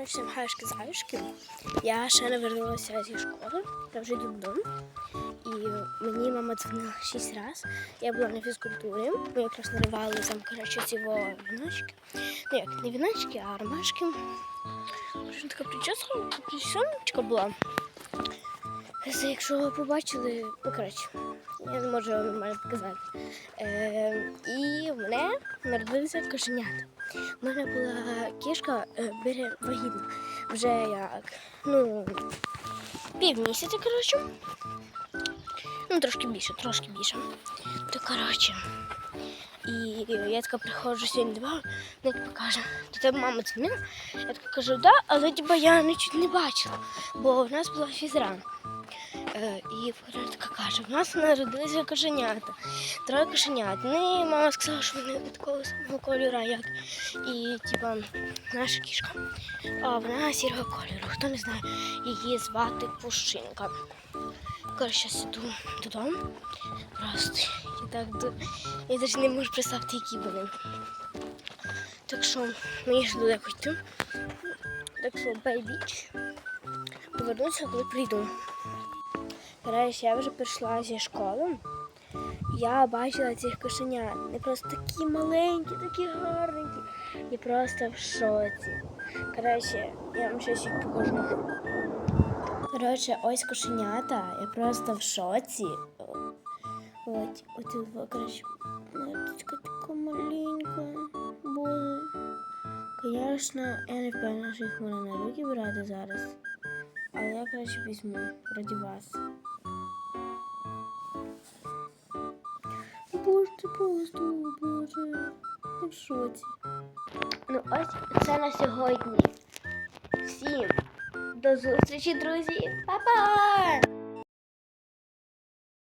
Значить, гаюшки заюшки. Я ще не вернулася зі школи, я вже йду додому. І мені мама дзвонила шість разів. Я була на фізкультурі. Ми якраз наривали там, коротше, ці віночки. Ну як, не віночки, а ромашки. Коротше, така прическа, прическа була. Це, якщо ви побачили, ну коротше, я не можу вам нормально показати. Е, і в мене народилися кошенята. У мене була кішка е, бере вагітна. Вже як, ну, півмісяця, коротше. Ну, трошки більше, трошки більше. То коротше. І я така приходжу сьогодні мами, вона типу каже, до тебе мама дзвонила? Я така кажу, да, але типу, я нічого не бачила, бо в нас була фізра. Е, і така каже, в нас народилися кошенята, троє кошенят. Ну, і мама сказала, що вони такого самого кольору, як і типа наша кішка. А вона сірого кольору. Хто не знає, її звати Пушинка. Коротше, зараз додому. Просто я так я навіть не можу представити, які вони. Так що мені ж далеко йти. Так що бейбіч. Повернуся, коли прийду. Коротше, я вже прийшла зі школи. Я бачила цих кошенят. Вони просто такі маленькі, такі гарненькі. І просто в шоці. Коротше, я вам щось їх покажу. Коротше, ось кошенята. Я просто в шоці. От, от, коротше, маточка така маленька. Боже. Звісно, я не впевнена, що їх можна на руки брати зараз. Але я краще візьму раді вас. Це просто, боже. Я в шоці. Ну, ось це на сьогодні. Всім до зустрічі, друзі. Па-па!